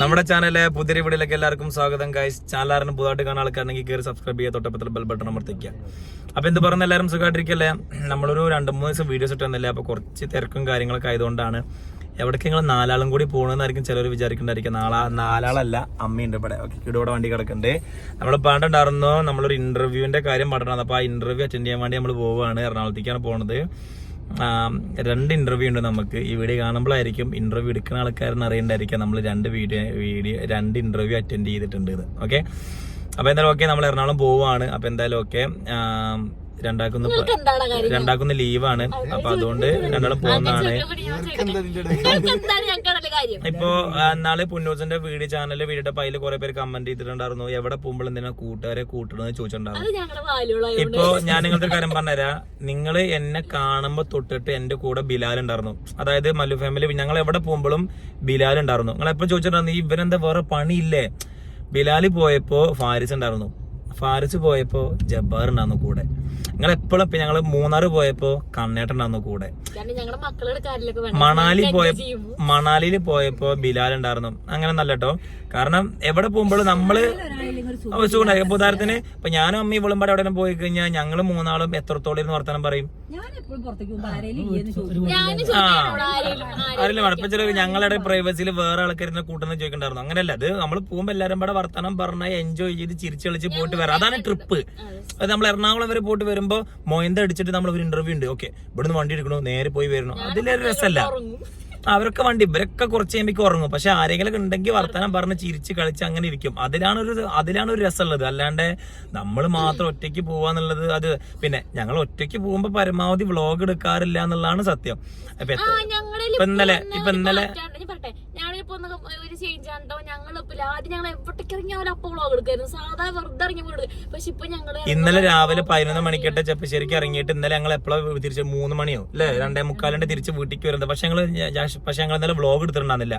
നമ്മുടെ ചാനലിലെ പുതിയ വീടിലേക്ക് എല്ലാവർക്കും സ്വാഗതം ഗൈസ് ചാനലാറിന് പുതുതായിട്ട് കാണാൻ ആൾക്കാരുണ്ടെങ്കിൽ കയറി സബ്സ്ക്രൈബ് ചെയ്യുക തൊട്ടപ്പത്തിൽ ബെൽ ബട്ടൺ അമർത്തിക്കുക. അപ്പൊ എന്ത് പറഞ്ഞ എല്ലാവരും സുഖമായിട്ടിരിക്കല്ലേ? നമ്മളൊരു രണ്ട് മൂന്ന് ദിവസം വീഡിയോസ് ഇട്ടുന്നില്ല? അപ്പൊ കുറച്ച് തിരക്കും കാര്യങ്ങളൊക്കെ ആയതുകൊണ്ടാണ്. എവിടേക്ക് നിങ്ങൾ നാലാളും കൂടി പോകണമെന്നായിരിക്കും ചിലർ വിചാരിക്കണ്ടായിരിക്കും. നാളെ നാലാളല്ല അമ്മയുണ്ട് ഇവിടെ. ഓക്കെ ഇവിടെ വണ്ടി കിടക്കുന്നുണ്ട്. നമ്മൾ പാണ്ടുണ്ടായിരുന്നു നമ്മളൊരു ഇന്റർവ്യൂവിന്റെ കാര്യം പറഞ്ഞത് അപ്പൊ ആ ഇന്റർവ്യൂ അറ്റൻഡ് ചെയ്യാൻ വേണ്ടി നമ്മൾ പോവുകയാണ് എറണാകുളത്തേക്കാണ് പോണത്. രണ്ട് ഇന്റർവ്യൂ ഉണ്ട് നമുക്ക്. ഈ വീഡിയോ കാണുമ്പോഴായിരിക്കും ഇന്റർവ്യൂ എടുക്കുന്ന ആൾക്കാരെന്ന് അറിയണ്ടായിരിക്കാം നമ്മൾ രണ്ട് വീഡിയോ വീഡിയോ രണ്ട് ഇന്റർവ്യൂ അറ്റൻഡ് ചെയ്തിട്ടുണ്ട് ഓക്കെ അപ്പൊ എന്തായാലും ഓക്കെ നമ്മൾ എറണാകുളം പോവുകയാണ്. അപ്പോൾ എന്തായാലും ഓക്കെ രണ്ടാക്കുന്ന എന്താണ് കാര്യം? രണ്ടാക്കുന്ന ലീവാണ്. അപ്പൊ അതുകൊണ്ട് രണ്ടാളും പോകുന്നതാണ് ഇപ്പൊ എന്താണ് ഞങ്ങളുടെ കാര്യം? ഇപ്പോ നാളെ പുന്നൂസിന്റെ വീഡിയോ ചാനലിൽ വീഡിയോ അതിൽ കുറെ പേര് കമന്റ് ചെയ്തിട്ടുണ്ടായിരുന്നു. എവിടെ പോകുമ്പോൾ എന്തിനാ കൂട്ടുകാരെ കൂട്ടണമെന്ന് ചോദിച്ചിട്ടുണ്ടായിരുന്നു. അത് ഞങ്ങളുടെ വാലുള്ള ഇപ്പോ ഞാൻ നിങ്ങളുടെ ഒരു കാര്യം പറഞ്ഞുതരാം. നിങ്ങൾ എന്നെ കാണുമ്പോ തൊട്ടിട്ട് എന്റെ കൂടെ ബിലാൽ ഉണ്ടായിരുന്നു. അതായത് മല്ലു ഫാമിലി ഞങ്ങൾ എവിടെ പോകുമ്പോഴും ബിലാൽ ഉണ്ടായിരുന്നു. നിങ്ങൾ എപ്പോ ചോദിച്ചിട്ടുണ്ടായിരുന്നു "ഈ ഇവരെന്താ വേറെ പണിയില്ലേ? ബിലാൽ പോയപ്പോ ഫാരിസ് ഉണ്ടായിരുന്നു. ഫാരിസ് പോയപ്പോൾ ജബ്ബാർ ഉണ്ടായിരുന്നു കൂടെ. നിങ്ങൾ എപ്പോഴും ഇപ്പൊ ഞങ്ങൾ മൂന്നാറ് പോയപ്പോ കണ്ണേട്ടൻ ഉണ്ടായിരുന്നു കൂടെ. മണാലി പോയ. മണാലിയിൽ പോയപ്പോ ബിലാൽ ഉണ്ടായിരുന്നു. അങ്ങനെ നല്ല കേട്ടോ കാരണം എവിടെ പോകുമ്പോഴും നമ്മൾ സുഖമുണ്ടായി അപ്പൊ ഉദാഹരണത്തിന് ഇപ്പൊ ഞാനും അമ്മ ഇവളും പാടെ എവിടെ പോയി കഴിഞ്ഞാൽ ഞങ്ങൾ മൂന്നാളും എത്രത്തോളം ഇരുന്ന് വർത്തമാനം പറയും? അറിയില്ല ഇപ്പൊ ചില ഞങ്ങളുടെ പ്രൈവസിയിൽ വേറെ ആൾക്കാരിനെ കൂട്ടുന്ന ചോദിക്കണ്ടായിരുന്നു. അങ്ങനെയല്ല. അത് നമ്മൾ പോകുമ്പോ എല്ലാരും പാടെ വർത്തമാനം പറഞ്ഞാൽ എൻജോയ് ചെയ്ത് ചിരിച്ചു കളിച്ച് പോയിട്ട് വരാം. അതാണ് ട്രിപ്പ് അത്. നമ്മൾ എറണാകുളം വരെ പോയിട്ട് വരുമ്പോ മൊയന്ത അടിച്ചിട്ട് നമ്മൾ ഒരു ഇന്റർവ്യൂ ഉണ്ട്. ഓക്കെ ഇവിടുന്ന് വണ്ടി എടുക്കണു. നേരെ പോയി വരണം അതിലൊരു രസമല്ല. അവരൊക്കെ വണ്ടി ഇവരൊക്കെ കുറച്ച് കഴിയുമ്പോൾ ഉറങ്ങും. പക്ഷെ ആരെങ്കിലും ഉണ്ടെങ്കിൽ വർത്തമാനം പറഞ്ഞ് ചിരിച്ച് കളിച്ച് അങ്ങനെ ഇരിക്കും. അതിലാണ് ഒരു അതിലാണ് ഒരു രസമുള്ളത്. അല്ലാണ്ട് നമ്മൾ മാത്രം ഒറ്റയ്ക്ക് പോവാന്നുള്ളത് അത് പിന്നെ ഞങ്ങൾ ഒറ്റയ്ക്ക് പോകുമ്പോ പരമാവധി വ്ളോഗ് എടുക്കാറില്ല എന്നുള്ളതാണ് സത്യം. ഇപ്പൊ ഇന്നലെ ഇപ്പൊ ഇന്നലെ ഒരു ചേഞ്ച് ഞങ്ങൾ ആദ്യം ഞങ്ങൾ എവിടേക്ക് ഇറങ്ങിയാലും അപ്പൊ വ്ളോഗ് എടുക്കായിരുന്നു. സാധാ വെറുതെ ഇറങ്ങി പക്ഷെ ഇപ്പൊ ഇന്നലെ രാവിലെ പതിനൊന്ന് മണിക്കട്ടെ ചെപ്പശ്ശേരിക്ക് ഇറങ്ങിയിട്ട് ഇന്നലെ ഞങ്ങൾ എപ്പോഴും തിരിച്ച് മൂന്ന് മണിയോ അല്ലെ? രണ്ടേ മുക്കാലിന്റെ തിരിച്ച് വീട്ടിലേക്ക് വരുന്നത്. പക്ഷെ ഞങ്ങൾ പക്ഷെ ഞങ്ങൾ എന്തായാലും വ്ളോഗ് എടുത്തിട്ടുണ്ടായിരുന്നില്ല.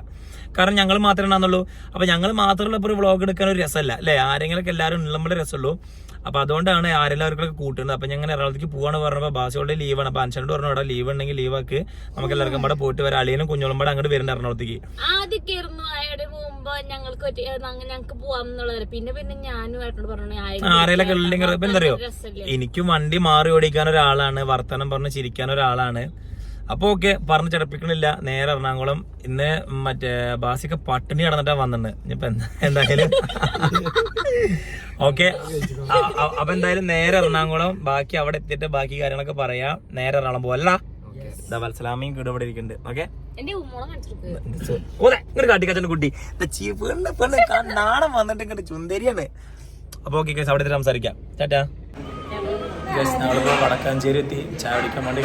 കാരണം ഞങ്ങൾ മാത്രമേ ഉണ്ടാകുന്നുള്ളൂ അപ്പോൾ ഞങ്ങൾ മാത്രമുള്ള ഒരു വ്ളോഗ് എടുക്കാൻ ഒരു രസമല്ല. അല്ലേ? ആരെങ്കിലും എല്ലാവരും ഉള്ളുമ്പോഴേ രസമുള്ളൂ. അപ്പോൾ അതുകൊണ്ടാണ് ആരെല്ലാവർക്കൊക്കെ കൂട്ടുന്നത് അപ്പോൾ ഞങ്ങൾ എറണാകുളത്തേക്ക് പോവാണ് പറഞ്ഞപ്പോൾ ബാസിയോടെ ലീവാണ് അപ്പോൾ അൻഷനോട് പറഞ്ഞു ഇവിടെ ലീവ് ഉണ്ടെങ്കിൽ ലീവാക്ക് നമുക്ക് എല്ലാവർക്കും ഇവിടെ പോയിട്ട് വരാം. അളിയനും കുഞ്ഞോളും കൂടെ അങ്ങോട്ട് വരുന്നുണ്ട് എറണാകുളത്തേക്ക്. അയാളുടെ ഞങ്ങൾക്ക് ഞങ്ങൾക്ക് പോവാം എന്നുള്ളത് പിന്നെ പിന്നെ ഞാനും ഏട്ടനോട് പറഞ്ഞു ആരെയൊക്കെ ഉള്ളെങ്കിൽ ഇപ്പൊ എന്താ എനിക്കും വണ്ടി മാറി ഓടിക്കാൻ ഒരാളാണ്. വർത്തമാനം പറഞ്ഞ് ചിരിക്കാൻ ഒരാളാണ്. അപ്പൊ ഓക്കെ പറഞ്ഞ് ചടപ്പിക്കണില്ല. നേരെ എറണാകുളം. ഇന്ന് മറ്റേ ബാസിക്ക് പട്ടിണി കടന്നിട്ടാ വന്നിട്ടുണ്ട് ഇനിയിപ്പൊ എന്താ എന്തായാലും ഓക്കെ. അപ്പൊ എന്തായാലും നേരെ എറണാകുളം. ബാക്കി അവിടെ എത്തിയിട്ട് ബാക്കി കാര്യങ്ങളൊക്കെ പറയാം. നേരെ എറണാകുളം പോവല്ല കൂടെ ഇവിടെ ഇരിക്കുന്നുണ്ട് ഓക്കെ? കുട്ടി ഇത് ചീ- പെണ്ണ് പെണ്ണ് കാ- നാണം വന്നിട്ട് ഇങ്ങോട്ട് ചുന്തരിയാണ്. അപ്പൊ ഓക്കെ കേസ് അവിടെ സംസാരിക്കാം. ഞങ്ങളിപ്പോൾ വടക്കാഞ്ചേരി എത്തി. ചായ കുടിക്കാൻ വേണ്ടി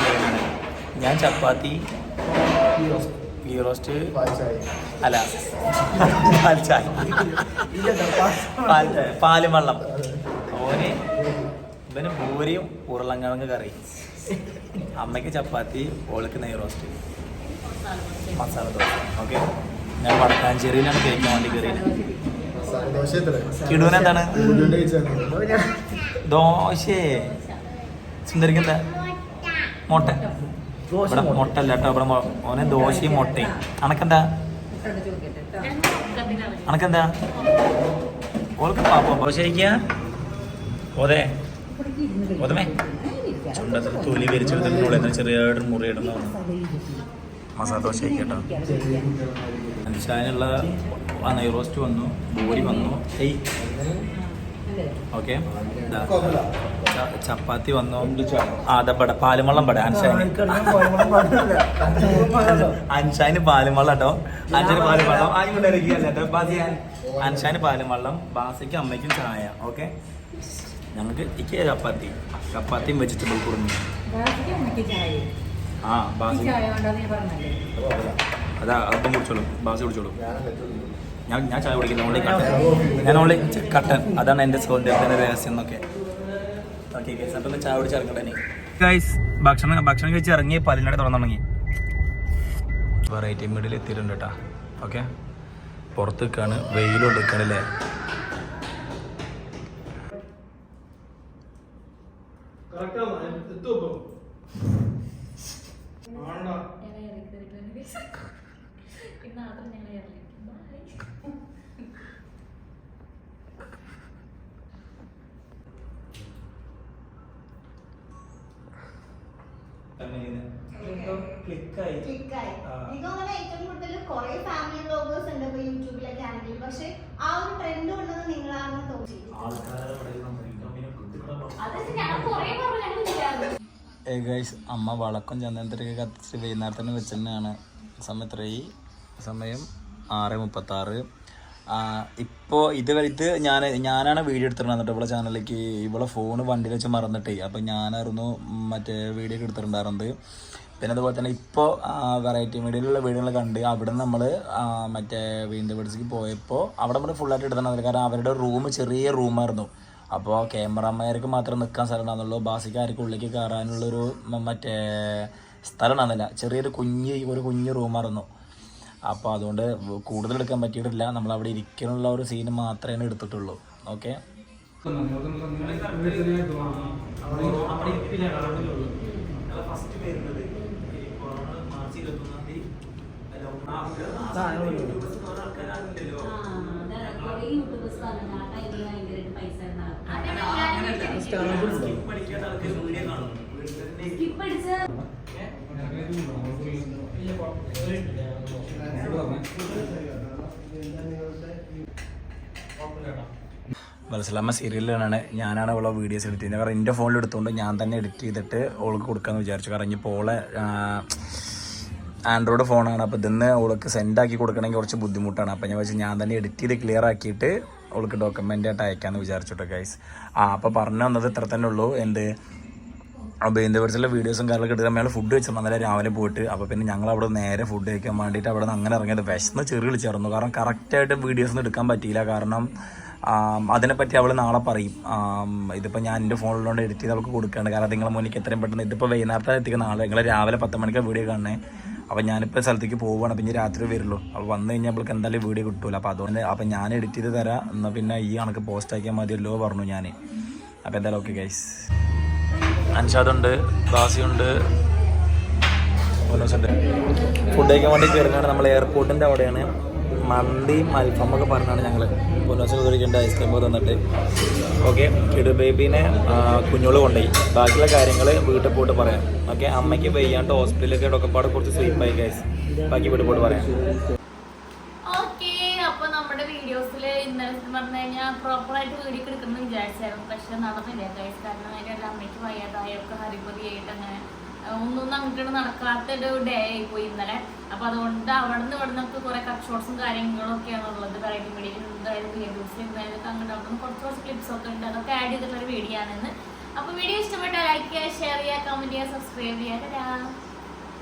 ഞാൻ ചപ്പാത്തി ഗീ റോസ്റ്റ് അല്ല പാൽ പാലും വെള്ളം ഓന് ഇവന് പൂരിയും ഉരുളങ്കിഴങ്ങ് കറി. അമ്മയ്ക്ക് ചപ്പാത്തി ഓൾക്ക് നെയ് റോസ്റ്റ്. മസാല ദോശ. ഓക്കെ? ഞാൻ വടക്കാഞ്ചേരിയിലാണ് കഴിക്കാൻ വേണ്ടി കയറിയത് കിടൂന് എന്താണ്? ദോശ. സുന്ദരിക്കുന്ന മുട്ട. ഇവിടെ മുട്ട അല്ല കേട്ടോ ഇവിടെ ഓനെ ദോശയും മുട്ടയും. അണക്കെന്താ അണക്കെന്താ ഓൾക്ക് പാപ്പ ദോശ കഴിക്കുക ഓതേ. ഓതമേ ചുണ്ടത്തിൽ തൊലി വരിച്ചെടുത്തിട്ടുള്ള ചെറിയൊരു മുറിയിടുന്ന മസാല ദോശ കേട്ടോ. അനുഷാനുള്ള ആ നെയ് റോസ്റ്റ് വന്നു ബോഡി വന്നു. ഏയ് ഓക്കെ. ചപ്പാത്തി വന്നു ആ അതപ്പട പാലും വെള്ളം പട അൻഷാന് അൻഷാന് പാലും. വെള്ളം കേട്ടോ അൻഷാന് പാലും വെള്ളം ആ ഇവിടെ ഇരിക്കുകയല്ലേ കേട്ടോ ബാസി അൻഷാന് പാലും വെള്ളം ബാസിക്ക് അമ്മയ്ക്കും ചായ. ഓക്കെ? ഞങ്ങൾക്ക് ഇക്ക് ചപ്പാത്തി. ചപ്പാത്തിയും വെജിറ്റബിൾ കുറുമി ആ ബാസി അതാ അപ്പം കുടിച്ചോളൂ. ബാസി കുടിച്ചോളൂ. ഞാൻ ഞാൻ ചായ കുടിക്കില്ല ഓൺലി കട്ടൻ ഞാൻ ഓൺലി കട്ടൻ അതാണ് എന്റെ സൗന്ദര്യത്തിന്റെ രഹസ്യം എന്നൊക്കെ. ഓക്കെ ചായ കുടിച്ച് ഇറങ്ങട്ടെ ഗൈസ് ഭക്ഷണം ഭക്ഷണം കഴിച്ച് ഇറങ്ങി പതിനട തുറന്നു തുടങ്ങി വെറൈറ്റി മിഡിൽ എത്തിയിട്ടുണ്ട് കേട്ടോ ഓക്കെ പുറത്ത് നിൽക്കാണ്. വെയിലുണ്ട് നിൽക്കണല്ലേ ഇന്ന് ഞങ്ങൾ ആ. പക്ഷെ ഒരു ട്രെൻഡ് ഉണ്ടെന്ന് നിങ്ങളാണെന്ന് തോന്നി അമ്മ വളക്കും ചന്ദനത്തിരൊക്കെ കത്തിച്ച് വൈകുന്നേരത്തിന് വെച്ചിട്ടാണ് സമയം ഈ സമയം ആറ് മുപ്പത്തി ആറ് ഇപ്പോൾ ഇത് വരെ- ഇത് ഞാൻ ഞാനാണ് വീഡിയോ എടുത്തിട്ടുണ്ടായിരുന്നത് ഇവിടെ ചാനലിലേക്ക് ഇവിടെ ഫോൺ വണ്ടിയിൽ വെച്ച് മറന്നിട്ടേ. അപ്പം ഞാനായിരുന്നു മറ്റേ വീഡിയോ ഒക്കെ എടുത്തിട്ടുണ്ടായിരുന്നത്. പിന്നെ അതുപോലെ തന്നെ ഇപ്പോൾ വെറൈറ്റി മീഡിയയിലുള്ള വീഡിയോകൾ കണ്ട് അവിടെ നമ്മൾ മറ്റേ വീണ്ടും പിടിച്ചു പോയപ്പോൾ അവിടെ നമ്മൾ ഫുള്ളായിട്ട് എടുത്തിട്ടുണ്ടായിരുന്നില്ല കാരണം അവരുടെ റൂം ചെറിയ റൂമായിരുന്നു അപ്പോൾ ക്യാമറമാർക്ക് മാത്രം നിൽക്കാൻ സ്ഥലം ഉണ്ടാകുന്നുള്ളൂ ബാസിക്കാർക്ക് ഉള്ളിലേക്ക് കയറാനുള്ളൊരു മറ്റേ സ്ഥലം ഉണ്ടാകുന്നില്ല ചെറിയൊരു കുഞ്ഞ് ഒരു കുഞ്ഞ് റൂമായിരുന്നു അപ്പോൾ അതുകൊണ്ട് കൂടുതൽ എടുക്കാൻ പറ്റിയിട്ടില്ല നമ്മൾ അവിടെ ഇരിക്കാനുള്ള ഒരു സീൻ മാത്രമേ എടുത്തിട്ടുള്ളൂ ഓക്കെ സ്കിപ്പ് അടിച്ച് വത്സലമ്മ സീരിയലിലാണ് ഞാനാണ് അവളെ വീഡിയോസ് എഡിറ്റ് ചെയ്യുന്നത്. കാരണം എന്റെ ഫോണിൽ എടുത്തുകൊണ്ട് ഞാൻ തന്നെ എഡിറ്റ് ചെയ്തിട്ട് അവൾക്ക് കൊടുക്കാമെന്ന് വിചാരിച്ചു. കാരണം ഇപ്പോൾ ഓളെ ആൻഡ്രോയിഡ് ഫോണാണ് അപ്പോൾ ഇതിന്ന് അവൾക്ക് സെൻഡ് ആക്കി കൊടുക്കണമെങ്കിൽ കുറച്ച് ബുദ്ധിമുട്ടാണ്. അപ്പോൾ ഞാൻ വെച്ച് ഞാൻ തന്നെ എഡിറ്റ് ചെയ്ത് ക്ലിയർ ആക്കിയിട്ട് അവൾക്ക് ഡോക്യുമെന്റ് ആയിട്ട് അയക്കാമെന്ന് വിചാരിച്ചോട്ടെ ഗൈസ് ആ അപ്പോൾ പറഞ്ഞു വന്നത് ഇത്ര തന്നെ ഉള്ളൂ. എന്ത്? അപ്പോൾ കുറിച്ചുള്ള വീഡിയോസും കാര്യങ്ങളൊക്കെ എടുക്കാൻ നമ്മൾ ഫുഡ് വെച്ചിരുന്നു. അന്നേരം രാവിലെ പോയിട്ട്. അപ്പോൾ പിന്നെ ഞങ്ങൾ അവിടെ നേരെ ഫുഡ് കഴിക്കാൻ വേണ്ടിയിട്ട് അവിടെ നിന്ന് അങ്ങനെ ഇറങ്ങിയത്. വിശന്ന് ചെറു വിളിച്ചായിരുന്നു. കാരണം കറക്റ്റായിട്ട് വീഡിയോസ് ഒന്നും എടുക്കാൻ പറ്റിയില്ല. കാരണം അതിനെപ്പറ്റി അവൾ നാളെ പറയും. ഇതിപ്പോൾ ഞാൻ എന്റെ ഫോണിലുകൊണ്ട് എഡിറ്റ് ചെയ്ത് അവൾക്ക് കൊടുക്കുകയാണ് കാരണം നിങ്ങളെ മുന്നിലേക്ക് എത്രയും പെട്ടെന്ന് ഇതിപ്പോൾ വൈകുന്നേരത്തെ എത്തിക്കുന്ന നാളെ നിങ്ങൾ രാവിലെ പത്ത് മണിക്ക് വീഡിയോ കാണണേ അപ്പോൾ ഞാനിപ്പോൾ സ്ഥലത്തേക്ക് പോവുകയാണ് പിന്നെ രാത്രി വരുള്ളൂ. അപ്പോൾ വന്നു കഴിഞ്ഞാൽ അവൾക്ക് എന്തായാലും വീഡിയോ കിട്ടൂല. അപ്പോൾ അതുകൊണ്ട് അപ്പോൾ ഞാൻ എഡിറ്റ് ചെയ്ത് തരാം. എന്നാൽ പിന്നെ ഈ കണക്ക് പോസ്റ്റ് ആക്കിയാൽ മതിയല്ലോ പറഞ്ഞു ഞാൻ അപ്പോൾ എന്തായാലും ഓക്കെ ഗൈസ് അൻഷാദുണ്ട് ബാസിയുണ്ട്. ഫുഡ് കഴിക്കാൻ വേണ്ടി കയറുന്നതാണ് നമ്മൾ എയർപോർട്ടിന്റെ അവിടെയാണ്. മന്തിയും അൽഫാമൊക്കെ പറഞ്ഞാണ് ഞങ്ങൾ പൊന്നോസ് കഴിക്കേണ്ട ഐസ്ക്രീം ഒക്കെ തന്നിട്ട്. ഓക്കെ കിടു ബേബീനെ കുഞ്ഞോൾ കൊണ്ടുപോയി. ബാക്കിയുള്ള കാര്യങ്ങൾ വീട്ടിൽ പോയിട്ട് പറയാം. ഓക്കെ അമ്മയ്ക്ക് വയ്യാണ്ട് ഹോസ്പിറ്റലിലൊക്കെ ഡൊക്കപ്പാട് കുറച്ച് സ്ലീപ്പായി ഗൈസ് ബാക്കി വീട്ടിൽ പോയിട്ട് പറയാം ഓക്കെ അപ്പൊ നമ്മുടെ വീഡിയോസിൽ ഇന്നലെ സത്യം പറഞ്ഞു കഴിഞ്ഞാൽ പ്രോപ്പറായിട്ട് ആയിട്ട് വീഡിയോ എടുക്കണം വിചാരിച്ചായിരുന്നു. പക്ഷെ നടന്നില്ല. ഗൈസ് കാരണം അതിന്റെ എല്ലാം അമ്മയ്ക്ക് വയ്യാതായൊക്കെ ഹരിപതിയായിട്ട് അങ്ങനെ ഒന്നും അങ്ങോട്ട് നടക്കാത്ത ഒരു ഡേ ആയി പോയി ഇന്നലെ. അപ്പൊ അതുകൊണ്ട് അവിടെ നിന്ന് ഇവിടെ നിന്നൊക്കെ കുറെ കട്ട് ഷോട്ട്സും കാര്യങ്ങളും ഒക്കെയാണ് ഉള്ളത്. വെറൈറ്റി മീഡിയ എന്തായാലും റിവ്യൂസ് എന്തായാലും അങ്ങോട്ട് അവിടെ നിന്ന് കുറച്ച് കുറച്ച് ക്ലിപ്സ് ഒക്കെ ഉണ്ട്. അതൊക്കെ ആഡ് ചെയ്തിട്ടുള്ള ഒരു വീഡിയോ ആണെന്ന്. അപ്പൊ വീഡിയോ ഇഷ്ടപ്പെട്ടാൽ ലൈക്ക് ചെയ്യുക ഷെയർ ചെയ്യുക കമന്റ് ചെയ്യുക സബ്സ്ക്രൈബ് ചെയ്യുക.